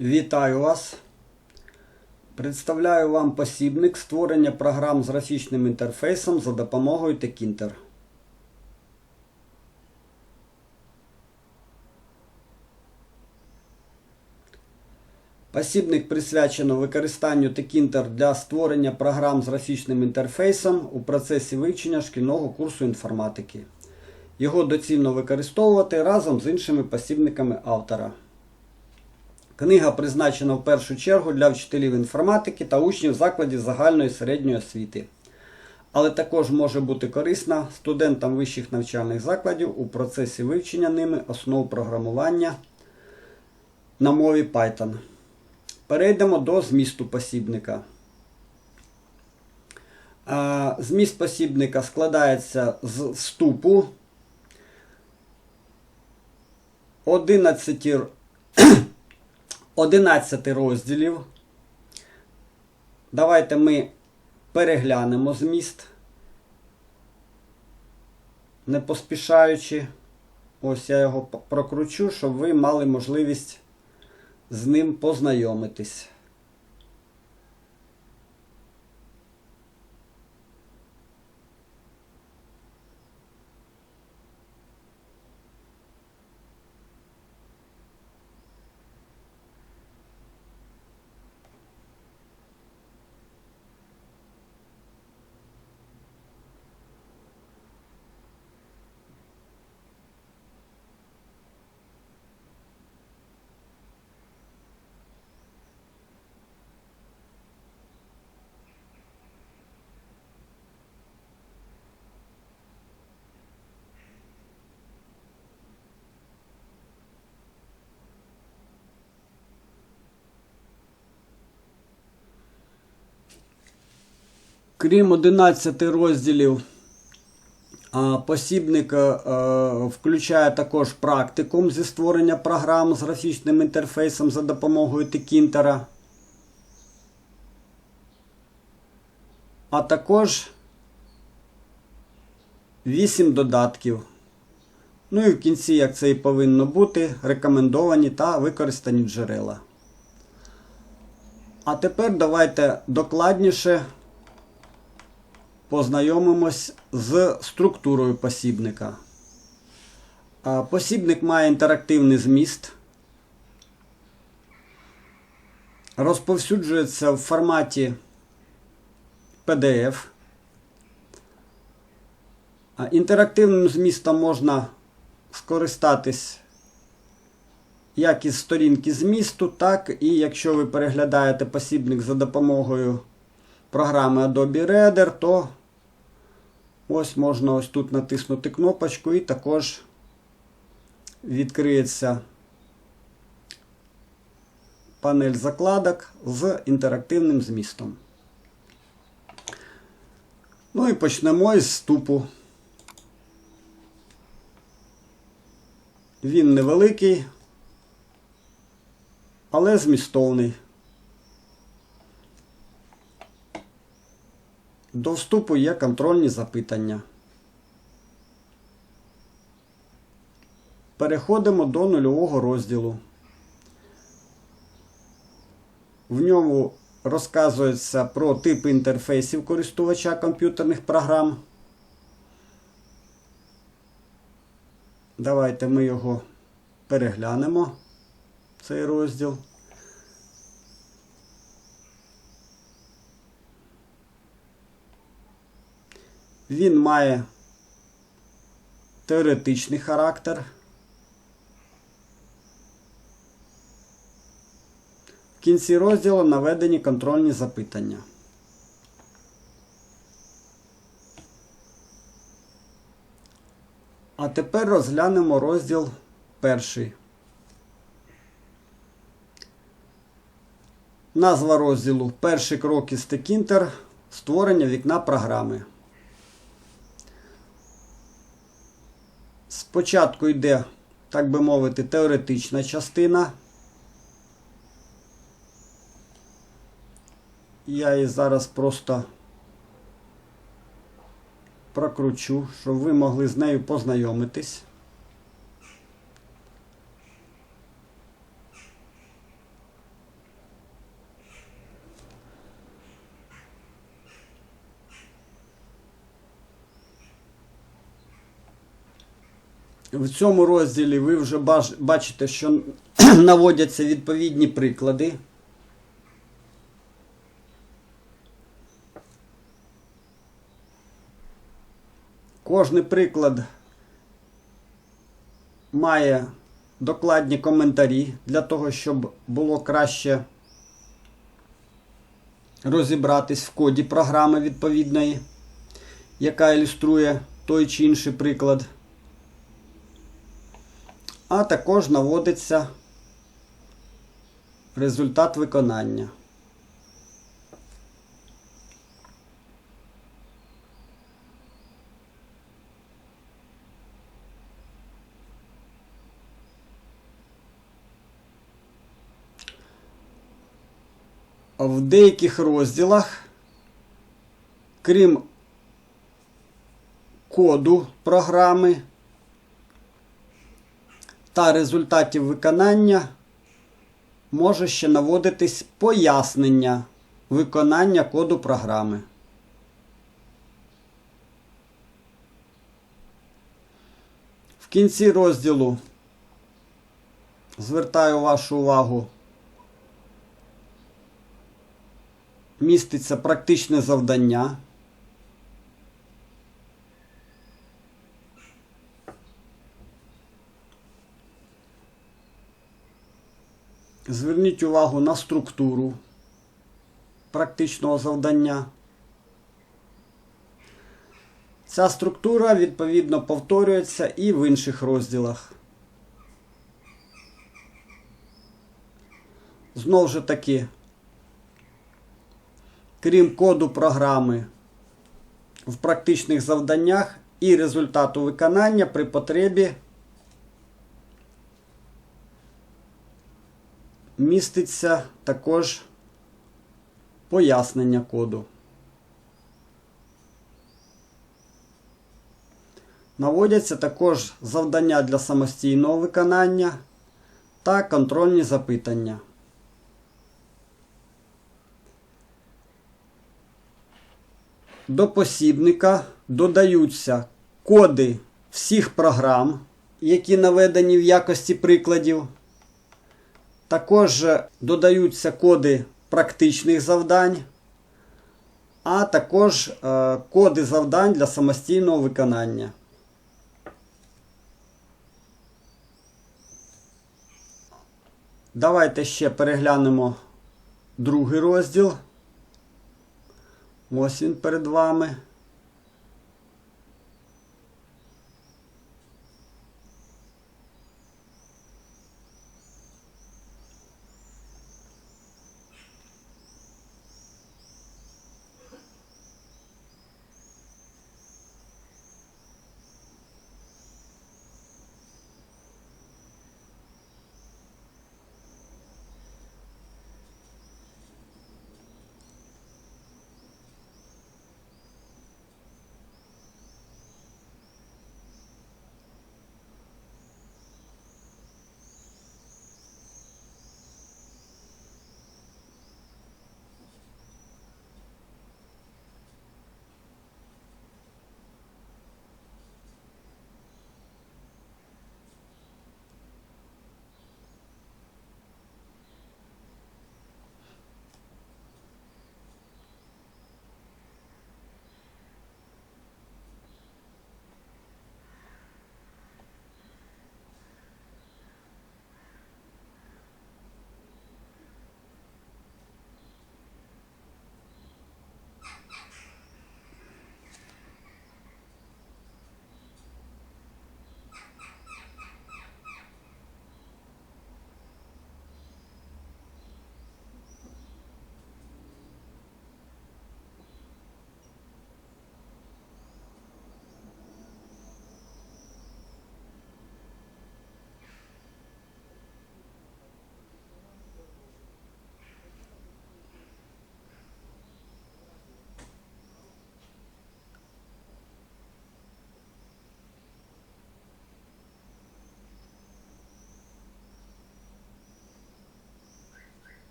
Вітаю вас! Представляю вам посібник створення програм з графічним інтерфейсом за допомогою Tekinter. Посібник присвячено використанню Tekinter для створення програм з графічним інтерфейсом у процесі вивчення шкільного курсу інформатики. Його доцільно використовувати разом з іншими посібниками автора. Книга призначена в першу чергу для вчителів інформатики та учнів закладів загальної середньої освіти, але також може бути корисна студентам вищих навчальних закладів у процесі вивчення ними основ програмування на мові Python. Перейдемо до змісту посібника. Зміст посібника складається з вступу 11 11 розділів. Давайте ми переглянемо зміст, не поспішаючи. Ось я його прокручу, щоб ви мали можливість з ним познайомитись. Крім 11 розділів, посібник включає також практикум зі створення програм з графічним інтерфейсом за допомогою Текінтера. А також 8 додатків. Ну і в кінці, як це і повинно бути, рекомендовані та використані джерела. А тепер давайте докладніше познайомимось з структурою посібника. Посібник має інтерактивний зміст, розповсюджується в форматі PDF. Інтерактивним змістом можна скористатись як із сторінки змісту, так і якщо ви переглядаєте посібник за допомогою програми Adobe Reader, то ось можна ось тут натиснути кнопочку і також відкриється панель закладок з інтерактивним змістом. Ну і почнемо із вступу. Він невеликий, але змістовний. До вступу є контрольні запитання. Переходимо до нульового розділу. В ньому розказується про типи інтерфейсів користувача комп'ютерних програм. Давайте ми його переглянемо, цей розділ. Він має теоретичний характер. В кінці розділу наведені контрольні запитання. А тепер розглянемо розділ перший. Назва розділу Перший крок із Текінтер створення вікна програми. Спочатку йде, так би мовити, теоретична частина. Я її зараз просто прокручу, щоб ви могли з нею познайомитись. В цьому розділі ви вже бачите, що наводяться відповідні приклади. Кожний приклад має докладні коментарі для того, щоб було краще розібратись в коді програми відповідної, яка ілюструє той чи інший приклад. А також наводиться результат виконання. В деяких розділах, крім коду програми та результатів виконання, може ще наводитись пояснення виконання коду програми. В кінці розділу звертаю вашу увагу міститься практичне завдання. Зверніть увагу на структуру практичного завдання. Ця структура відповідно повторюється і в інших розділах. Знову ж таки, крім коду програми в практичних завданнях і результату виконання при потребі міститься також пояснення коду. Наводяться також завдання для самостійного виконання та контрольні запитання. До посібника додаються коди всіх програм, які наведені в якості прикладів. Також додаються коди практичних завдань, а також е, коди завдань для самостійного виконання. Давайте ще переглянемо другий розділ. Ось він перед вами.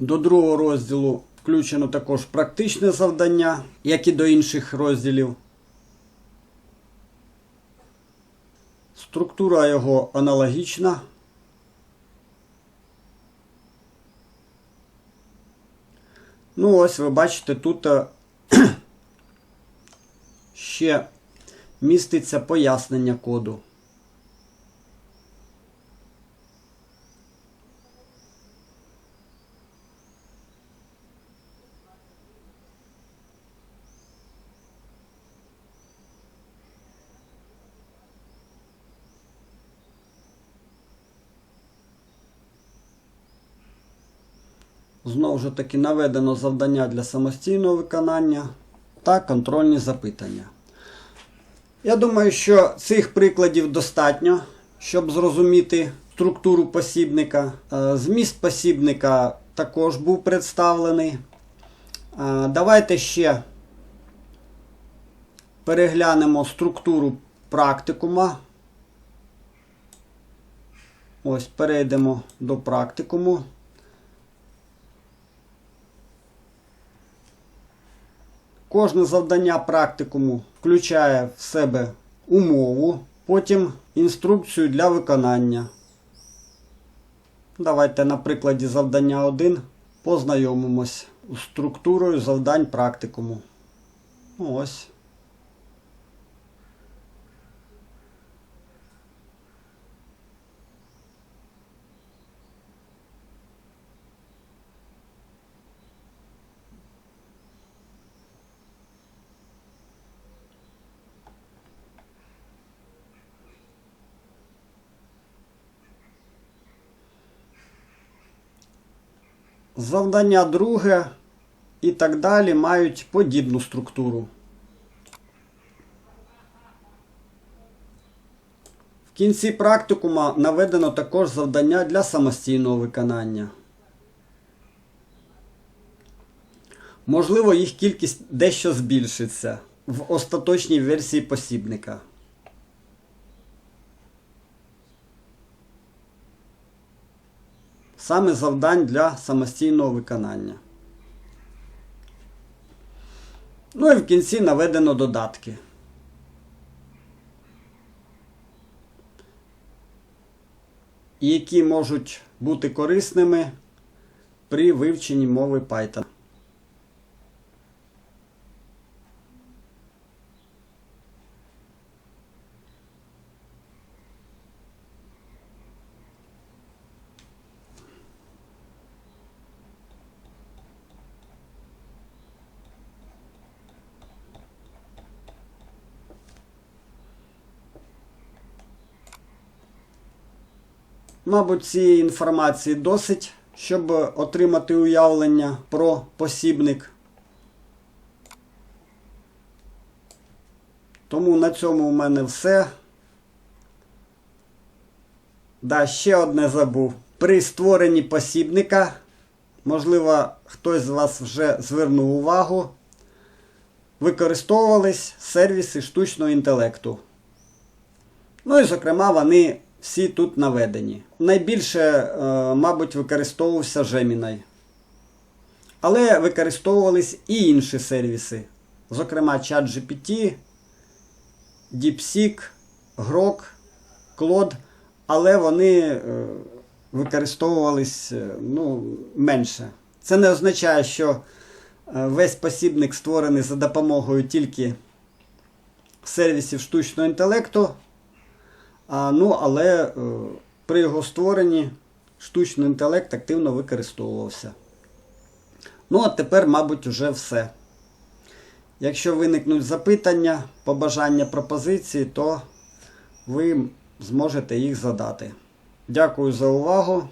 До другого розділу включено також практичне завдання, як і до інших розділів. Структура його аналогічна. Ну, ось ви бачите, тут е, ще міститься пояснення коду. Знову ж таки наведено завдання для самостійного виконання та контрольні запитання. Я думаю, що цих прикладів достатньо, щоб зрозуміти структуру посібника. Е, Зміст посібника також був представлений. Е, Давайте ще переглянемо структуру практикума. Ось перейдемо до практикуму. Кожне завдання практикуму включає в себе умову, потім інструкцію для виконання. Давайте на прикладі завдання 1 познайомимось з структурою завдань практикуму. Ось. Завдання друге і так далі мають подібну структуру. В кінці практикума наведено також завдання для самостійного виконання. Можливо, їх кількість дещо збільшиться в остаточній версії посібника. Саме завдань для самостійного виконання. Ну і в кінці наведено додатки. Які можуть бути корисними при вивченні мови Python. Мабуть, цієї інформації досить, щоб отримати уявлення про посібник. Тому на цьому у мене все. Да, ще одне забув. При створенні посібника, можливо, хтось з вас вже звернув увагу, використовувались сервіси штучного інтелекту. Ну і, зокрема, вони всі тут наведені. Найбільше, е, мабуть, використовувався Gemini. Але використовувались і інші сервіси, зокрема ChatGPT, DeepSeek, Grok, Claude, але вони е, використовувались е, ну, менше. Це не означає, що весь посібник створений за допомогою тільки сервісів штучного інтелекту. А, ну, але е, при його створенні штучний інтелект активно використовувався. Ну, а тепер, мабуть, уже все. Якщо виникнуть запитання, побажання пропозиції, то ви зможете їх задати. Дякую за увагу.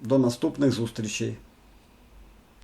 До наступних зустрічей.